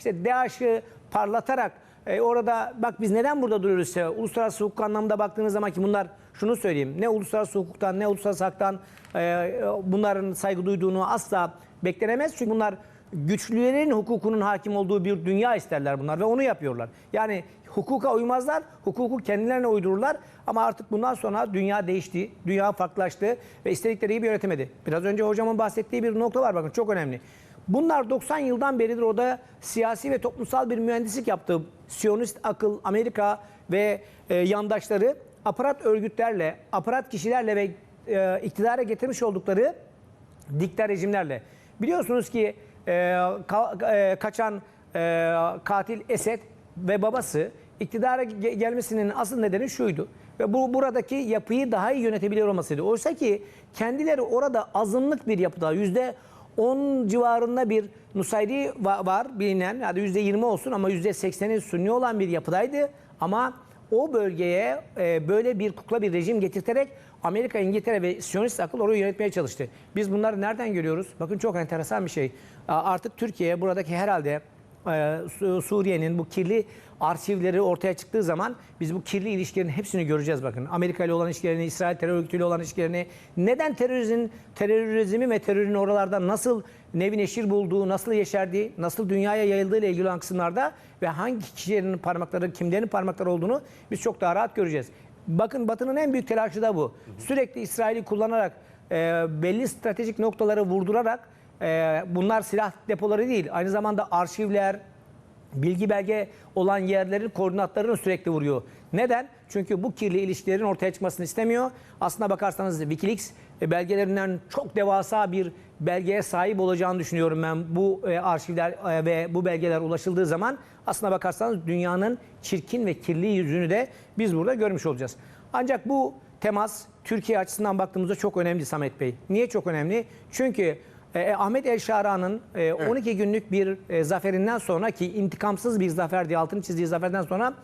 işte DAEŞ'ı parlatarak e, orada bak biz neden burada duruyoruz ise uluslararası hukuk anlamında baktığınız zaman ki bunlar şunu söyleyeyim ne uluslararası hukuktan ne uluslararası haktan e, bunların saygı duyduğunu asla beklenemez. Çünkü bunlar güçlülerin hukukunun hakim olduğu bir dünya isterler bunlar ve onu yapıyorlar. Yani hukuka uymazlar, hukuku kendilerine uydururlar ama artık bundan sonra dünya değişti, dünya farklılaştı ve istedikleri gibi yönetemedi. Biraz önce hocamın bahsettiği bir nokta var bakın çok önemli. Bunlar 90 yıldan beridir orada siyasi ve toplumsal bir mühendislik yaptı. Siyonist akıl, Amerika ve e, yandaşları aparat örgütlerle, aparat kişilerle ve e, iktidara getirmiş oldukları dikta rejimlerle. Biliyorsunuz ki e, ka- e, kaçan e, katil Esed ve babası iktidara ge- gelmesinin asıl nedeni şuydu. Ve bu buradaki yapıyı daha iyi yönetebiliyor olmasıydı. Oysa ki kendileri orada azınlık bir yapıda yüzde 10 civarında bir Nusayri va- var bilinen. Hadi yüzde 20 olsun ama yüzde 80'i Sünni olan bir yapıdaydı. Ama o bölgeye e, böyle bir kukla bir rejim getirterek Amerika, İngiltere ve Siyonist akıl orayı yönetmeye çalıştı. Biz bunları nereden görüyoruz? Bakın çok enteresan bir şey. Artık Türkiye buradaki herhalde Suriye'nin bu kirli arşivleri ortaya çıktığı zaman biz bu kirli ilişkilerin hepsini göreceğiz bakın. Amerika ile olan ilişkilerini, İsrail terör örgütüyle olan ilişkilerini, neden terörizmin, terörizmi ve terörün oralarda nasıl nevi neşir bulduğu, nasıl yeşerdiği, nasıl dünyaya yayıldığı ile ilgili olan kısımlarda ve hangi kişilerin parmakları, kimlerin parmakları olduğunu biz çok daha rahat göreceğiz. Bakın Batı'nın en büyük telaşı da bu. Sürekli İsrail'i kullanarak, e, belli stratejik noktaları vurdurarak, e, bunlar silah depoları değil, aynı zamanda arşivler, bilgi belge olan yerlerin koordinatlarını sürekli vuruyor. Neden? Çünkü bu kirli ilişkilerin ortaya çıkmasını istemiyor. Aslına bakarsanız Wikileaks e, belgelerinden çok devasa bir belgeye sahip olacağını düşünüyorum ben. Bu e, arşivler e, ve bu belgeler ulaşıldığı zaman aslına bakarsanız dünyanın çirkin ve kirli yüzünü de biz burada görmüş olacağız. Ancak bu temas Türkiye açısından baktığımızda çok önemli Samet Bey. Niye çok önemli? Çünkü e, Ahmet El Şara'nın e, 12 günlük bir e, zaferinden sonra ki intikamsız bir zafer diye altını çizdiği zaferden sonra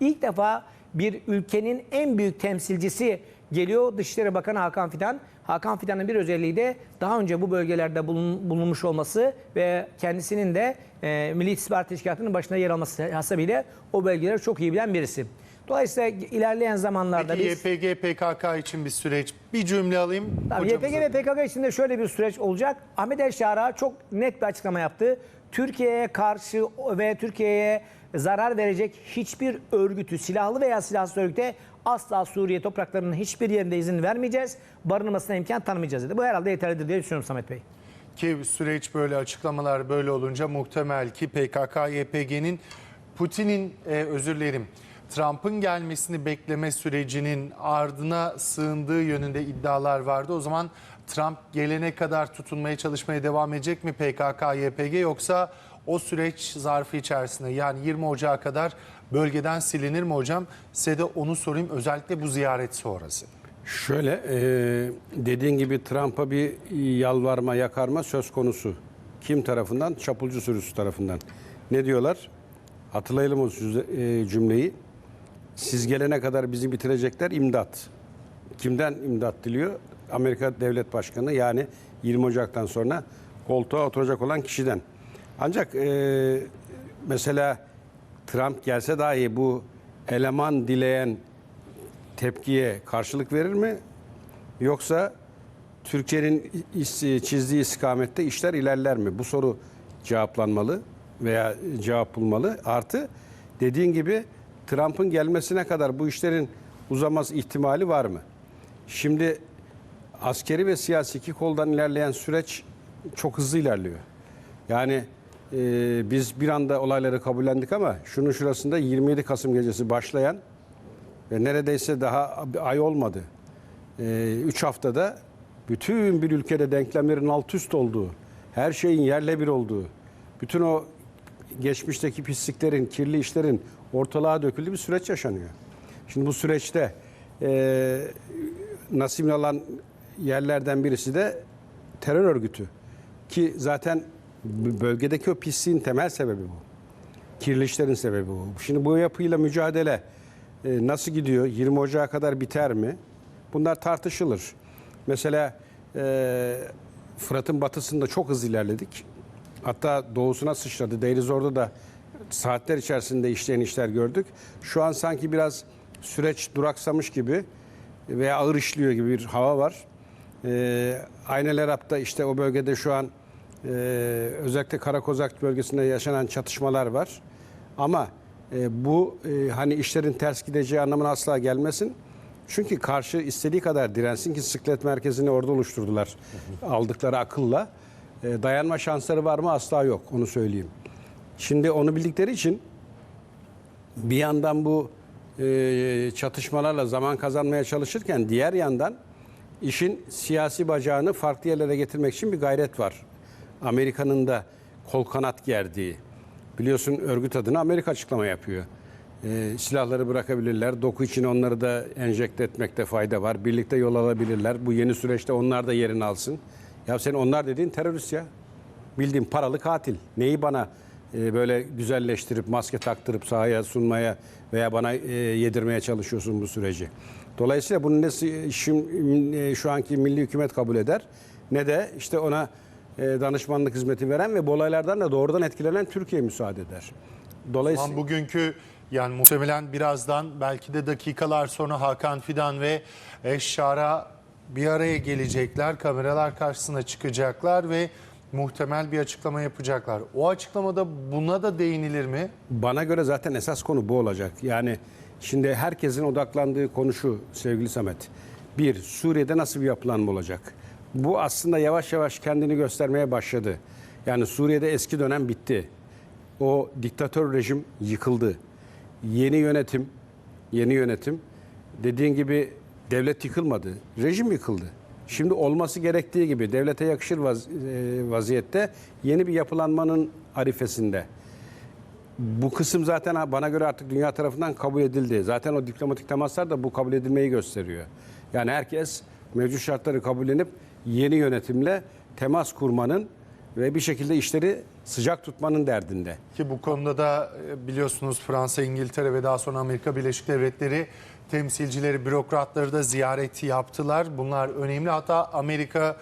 ilk defa bir ülkenin en büyük temsilcisi geliyor Dışişleri Bakanı Hakan Fidan. Hakan Fidan'ın bir özelliği de daha önce bu bölgelerde bulun- bulunmuş olması ve kendisinin de e, Milli İstihbarat Teşkilatı'nın başında yer alması hasebiyle o bölgeleri çok iyi bilen birisi. Dolayısıyla ilerleyen zamanlarda Peki biz... YPG PKK için bir süreç. Bir cümle alayım. Tabii. YPG ve PKK içinde şöyle bir süreç olacak. Ahmet El Şara çok net bir açıklama yaptı. Türkiye'ye karşı ve Türkiye'ye zarar verecek hiçbir örgütü, silahlı veya silahsız örgüte asla Suriye topraklarının hiçbir yerinde izin vermeyeceğiz. Barınmasına imkan tanımayacağız dedi. Bu herhalde yeterlidir diye düşünüyorum Samet Bey. Ki süreç böyle açıklamalar böyle olunca muhtemel ki PKK YPG'nin Putin'in e, özür dilerim Trump'ın gelmesini bekleme sürecinin ardına sığındığı yönünde iddialar vardı. O zaman Trump gelene kadar tutunmaya çalışmaya devam edecek mi PKK YPG yoksa o süreç zarfı içerisinde yani 20 Ocağı kadar bölgeden silinir mi hocam? Size de onu sorayım özellikle bu ziyaret sonrası. Şöyle e, dediğin gibi Trump'a bir yalvarma, yakarma söz konusu. Kim tarafından? Çapulcu sürüsü tarafından. Ne diyorlar? Hatırlayalım o e, cümleyi. Siz gelene kadar bizi bitirecekler imdat. Kimden imdat diliyor? Amerika Devlet Başkanı yani 20 Ocak'tan sonra koltuğa oturacak olan kişiden. Ancak e, mesela Trump gelse dahi bu eleman dileyen tepkiye karşılık verir mi? Yoksa Türkiye'nin çizdiği istikamette işler ilerler mi? Bu soru cevaplanmalı veya cevap bulmalı. Artı dediğin gibi Trump'ın gelmesine kadar bu işlerin uzaması ihtimali var mı? Şimdi askeri ve siyasi iki koldan ilerleyen süreç çok hızlı ilerliyor. Yani e, biz bir anda olayları kabullendik ama şunun şurasında 27 Kasım gecesi başlayan ve neredeyse daha bir ay olmadı. 3 haftada bütün bir ülkede denklemlerin alt üst olduğu, her şeyin yerle bir olduğu, bütün o geçmişteki pisliklerin, kirli işlerin ortalığa döküldüğü bir süreç yaşanıyor. Şimdi bu süreçte e, nasibini alan yerlerden birisi de terör örgütü. Ki zaten bölgedeki o pisliğin temel sebebi bu. Kirli işlerin sebebi bu. Şimdi bu yapıyla mücadele e, nasıl gidiyor? 20 Ocağı kadar biter mi? Bunlar tartışılır. Mesela e, Fırat'ın batısında çok hızlı ilerledik. Hatta doğusuna sıçradı. Deniz orada da saatler içerisinde işleyen işler gördük. Şu an sanki biraz süreç duraksamış gibi veya ağır işliyor gibi bir hava var. Ee, Aynel Arap'ta işte o bölgede şu an e, özellikle Karakozak bölgesinde yaşanan çatışmalar var. Ama e, bu e, hani işlerin ters gideceği anlamına asla gelmesin. Çünkü karşı istediği kadar dirensin ki sıklet merkezini orada oluşturdular aldıkları akılla. E, dayanma şansları var mı? Asla yok onu söyleyeyim. Şimdi onu bildikleri için bir yandan bu e, çatışmalarla zaman kazanmaya çalışırken diğer yandan işin siyasi bacağını farklı yerlere getirmek için bir gayret var. Amerika'nın da kol kanat gerdiği. Biliyorsun örgüt adına Amerika açıklama yapıyor. E, silahları bırakabilirler. Doku için onları da enjekte etmekte fayda var. Birlikte yol alabilirler. Bu yeni süreçte onlar da yerini alsın. Ya sen onlar dediğin terörist ya. Bildiğin paralı katil. Neyi bana e, böyle güzelleştirip maske taktırıp sahaya sunmaya veya bana e, yedirmeye çalışıyorsun bu süreci. Dolayısıyla bunu ne e, şu anki milli hükümet kabul eder ne de işte ona e, danışmanlık hizmeti veren ve bu olaylardan da doğrudan etkilenen Türkiye müsaade eder. Dolayısıyla Ama bugünkü yani muhtemelen birazdan belki de dakikalar sonra Hakan Fidan ve Eşşar'a bir araya gelecekler. Kameralar karşısına çıkacaklar ve muhtemel bir açıklama yapacaklar. O açıklamada buna da değinilir mi? Bana göre zaten esas konu bu olacak. Yani şimdi herkesin odaklandığı konu şu sevgili Samet. Bir, Suriye'de nasıl bir yapılanma olacak? Bu aslında yavaş yavaş kendini göstermeye başladı. Yani Suriye'de eski dönem bitti. O diktatör rejim yıkıldı. Yeni yönetim, yeni yönetim dediğin gibi devlet yıkılmadı. Rejim yıkıldı. Şimdi olması gerektiği gibi devlete yakışır vaz- e, vaziyette yeni bir yapılanmanın arifesinde. Bu kısım zaten bana göre artık dünya tarafından kabul edildi. Zaten o diplomatik temaslar da bu kabul edilmeyi gösteriyor. Yani herkes mevcut şartları kabullenip yeni yönetimle temas kurmanın ve bir şekilde işleri sıcak tutmanın derdinde. Ki bu konuda da e, biliyorsunuz Fransa, İngiltere ve daha sonra Amerika Birleşik Devletleri temsilcileri, bürokratları da ziyareti yaptılar. Bunlar önemli. Hatta Amerika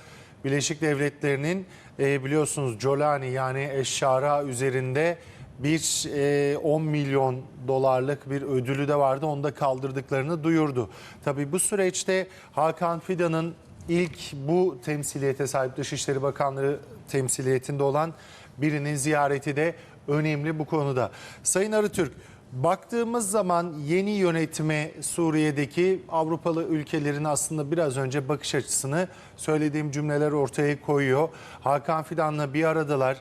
Birleşik Devletleri'nin e, biliyorsunuz Jolani yani Eşşara üzerinde bir e, 10 milyon dolarlık bir ödülü de vardı. Onu da kaldırdıklarını duyurdu. Tabii bu süreçte Hakan Fidan'ın ilk bu temsiliyete sahip Dışişleri Bakanlığı temsiliyetinde olan birinin ziyareti de önemli bu konuda. Sayın Arıtürk, baktığımız zaman yeni yönetime Suriye'deki Avrupalı ülkelerin aslında biraz önce bakış açısını söylediğim cümleler ortaya koyuyor. Hakan Fidan'la bir aradalar.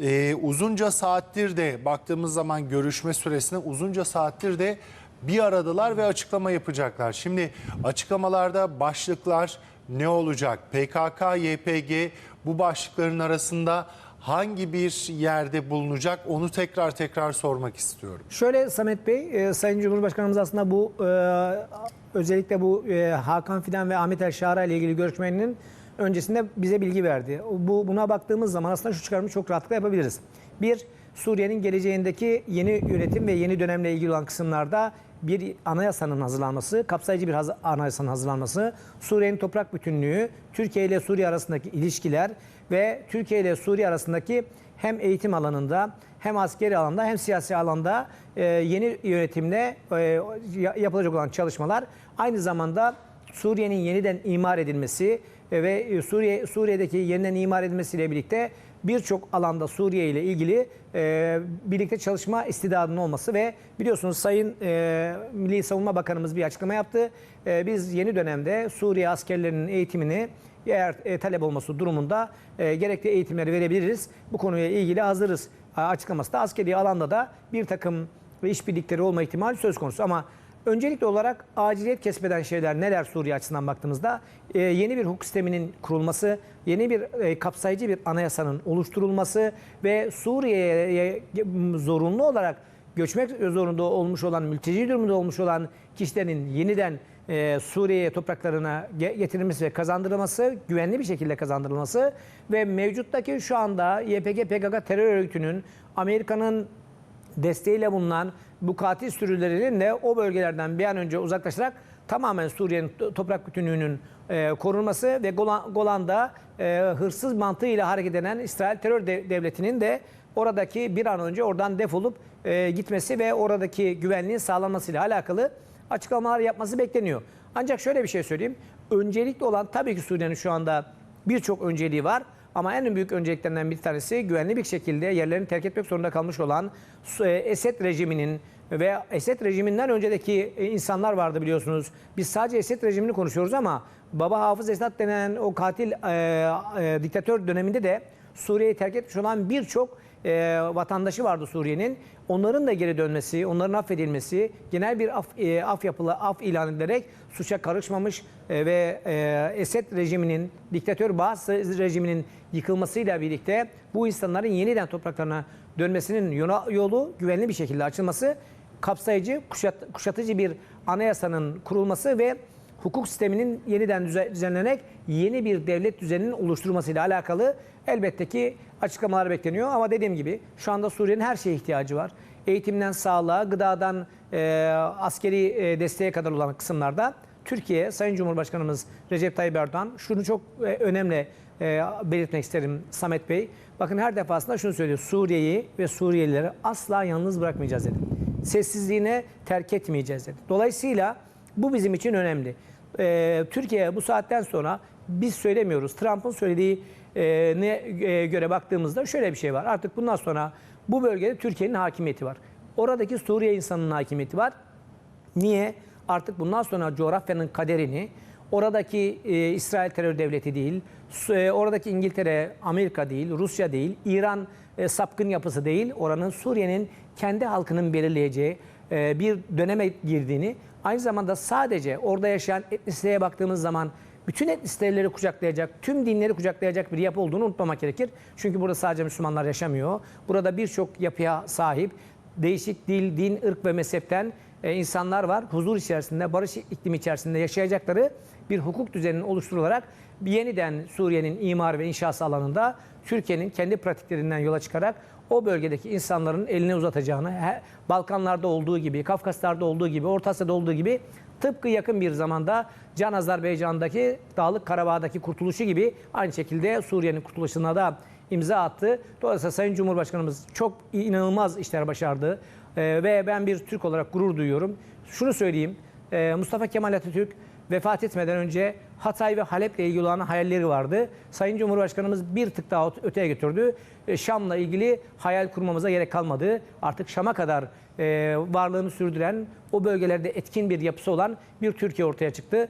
Ee, uzunca saattir de baktığımız zaman görüşme süresine uzunca saattir de bir aradalar ve açıklama yapacaklar. Şimdi açıklamalarda başlıklar ne olacak? PKK, YPG bu başlıkların arasında hangi bir yerde bulunacak onu tekrar tekrar sormak istiyorum. Şöyle Samet Bey, e, Sayın Cumhurbaşkanımız aslında bu e, özellikle bu e, Hakan Fidan ve Ahmet El ile ilgili görüşmenin öncesinde bize bilgi verdi. Bu buna baktığımız zaman aslında şu çıkarımı çok rahatlıkla yapabiliriz. Bir, Suriye'nin geleceğindeki yeni yönetim ve yeni dönemle ilgili olan kısımlarda bir anayasanın hazırlanması, kapsayıcı bir anayasanın hazırlanması, Suriye'nin toprak bütünlüğü, Türkiye ile Suriye arasındaki ilişkiler ve Türkiye ile Suriye arasındaki hem eğitim alanında hem askeri alanda hem siyasi alanda e, yeni yönetimle e, ya- yapılacak olan çalışmalar aynı zamanda Suriye'nin yeniden imar edilmesi e, ve Suriye Suriye'deki yeniden imar edilmesiyle birlikte birçok alanda Suriye ile ilgili e, birlikte çalışma istidadının olması ve biliyorsunuz Sayın e, Milli Savunma Bakanımız bir açıklama yaptı. E, biz yeni dönemde Suriye askerlerinin eğitimini eğer e, talep olması durumunda e, gerekli eğitimleri verebiliriz. Bu konuya ilgili hazırız a- açıklaması da askeri alanda da bir takım işbirlikleri olma ihtimali söz konusu. Ama öncelikli olarak aciliyet kesmeden şeyler neler Suriye açısından baktığımızda e, yeni bir hukuk sisteminin kurulması, yeni bir e, kapsayıcı bir anayasanın oluşturulması ve Suriye'ye zorunlu olarak göçmek zorunda olmuş olan, mülteci durumunda olmuş olan kişilerin yeniden e, Suriye topraklarına ge- getirilmesi ve kazandırılması, güvenli bir şekilde kazandırılması ve mevcuttaki şu anda YPG PKK terör örgütünün Amerika'nın desteğiyle bulunan bu katil sürülerinin de o bölgelerden bir an önce uzaklaşarak tamamen Suriye'nin to- toprak bütünlüğünün e, korunması ve Golan, Golan'da e, hırsız mantığıyla hareket eden İsrail terör de- devletinin de oradaki bir an önce oradan defolup e, gitmesi ve oradaki güvenliğin sağlanmasıyla alakalı açıklamalar yapması bekleniyor. Ancak şöyle bir şey söyleyeyim. Öncelikli olan tabii ki Suriye'nin şu anda birçok önceliği var. Ama en büyük önceliklerinden bir tanesi güvenli bir şekilde yerlerini terk etmek zorunda kalmış olan e, Esed rejiminin ve Esed rejiminden öncedeki e, insanlar vardı biliyorsunuz. Biz sadece Esed rejimini konuşuyoruz ama Baba Hafız Esad denen o katil e, e, diktatör döneminde de Suriye'yi terk etmiş olan birçok e, vatandaşı vardı Suriye'nin. Onların da geri dönmesi, onların affedilmesi, genel bir af, e, af yapılı af ilan edilerek suça karışmamış e, ve e, Esed rejiminin, diktatör Baas rejiminin yıkılmasıyla birlikte bu insanların yeniden topraklarına dönmesinin yolu güvenli bir şekilde açılması, kapsayıcı, kuşat- kuşatıcı bir anayasanın kurulması ve hukuk sisteminin yeniden düze- düzenlenerek yeni bir devlet düzeninin oluşturulmasıyla alakalı elbette ki açıklamalar bekleniyor. Ama dediğim gibi şu anda Suriye'nin her şeye ihtiyacı var. Eğitimden sağlığa, gıdadan e, askeri e, desteğe kadar olan kısımlarda Türkiye, Sayın Cumhurbaşkanımız Recep Tayyip Erdoğan şunu çok e, önemli e, belirtmek isterim Samet Bey. Bakın her defasında şunu söylüyor. Suriye'yi ve Suriyelileri asla yalnız bırakmayacağız dedi. Sessizliğine terk etmeyeceğiz dedi. Dolayısıyla bu bizim için önemli. Ee, Türkiye bu saatten sonra biz söylemiyoruz. Trump'ın söylediği e, ne e, göre baktığımızda şöyle bir şey var. Artık bundan sonra bu bölgede Türkiye'nin hakimiyeti var. Oradaki Suriye insanının hakimiyeti var. Niye? Artık bundan sonra coğrafyanın kaderini oradaki e, İsrail terör devleti değil, e, oradaki İngiltere, Amerika değil, Rusya değil, İran e, sapkın yapısı değil, oranın Suriye'nin kendi halkının belirleyeceği e, bir döneme girdiğini, aynı zamanda sadece orada yaşayan etnisiteye baktığımız zaman bütün etnisiteleri kucaklayacak, tüm dinleri kucaklayacak bir yapı olduğunu unutmamak gerekir. Çünkü burada sadece Müslümanlar yaşamıyor. Burada birçok yapıya sahip değişik dil, din, ırk ve mezhepten e, insanlar var. Huzur içerisinde, barış iklimi içerisinde yaşayacakları bir hukuk düzeninin oluşturularak yeniden Suriye'nin imar ve inşası alanında Türkiye'nin kendi pratiklerinden yola çıkarak o bölgedeki insanların eline uzatacağını, Balkanlarda olduğu gibi, Kafkaslar'da olduğu gibi, Orta Asya'da olduğu gibi tıpkı yakın bir zamanda Can Azerbaycan'daki Dağlık Karabağ'daki kurtuluşu gibi aynı şekilde Suriye'nin kurtuluşuna da imza attı. Dolayısıyla Sayın Cumhurbaşkanımız çok inanılmaz işler başardı. Ee, ve ben bir Türk olarak gurur duyuyorum. Şunu söyleyeyim, e, Mustafa Kemal Atatürk vefat etmeden önce Hatay ve Halep'le ilgili olan hayalleri vardı. Sayın Cumhurbaşkanımız bir tık daha öteye götürdü. E, Şam'la ilgili hayal kurmamıza gerek kalmadı. Artık Şam'a kadar e, varlığını sürdüren, o bölgelerde etkin bir yapısı olan bir Türkiye ortaya çıktı.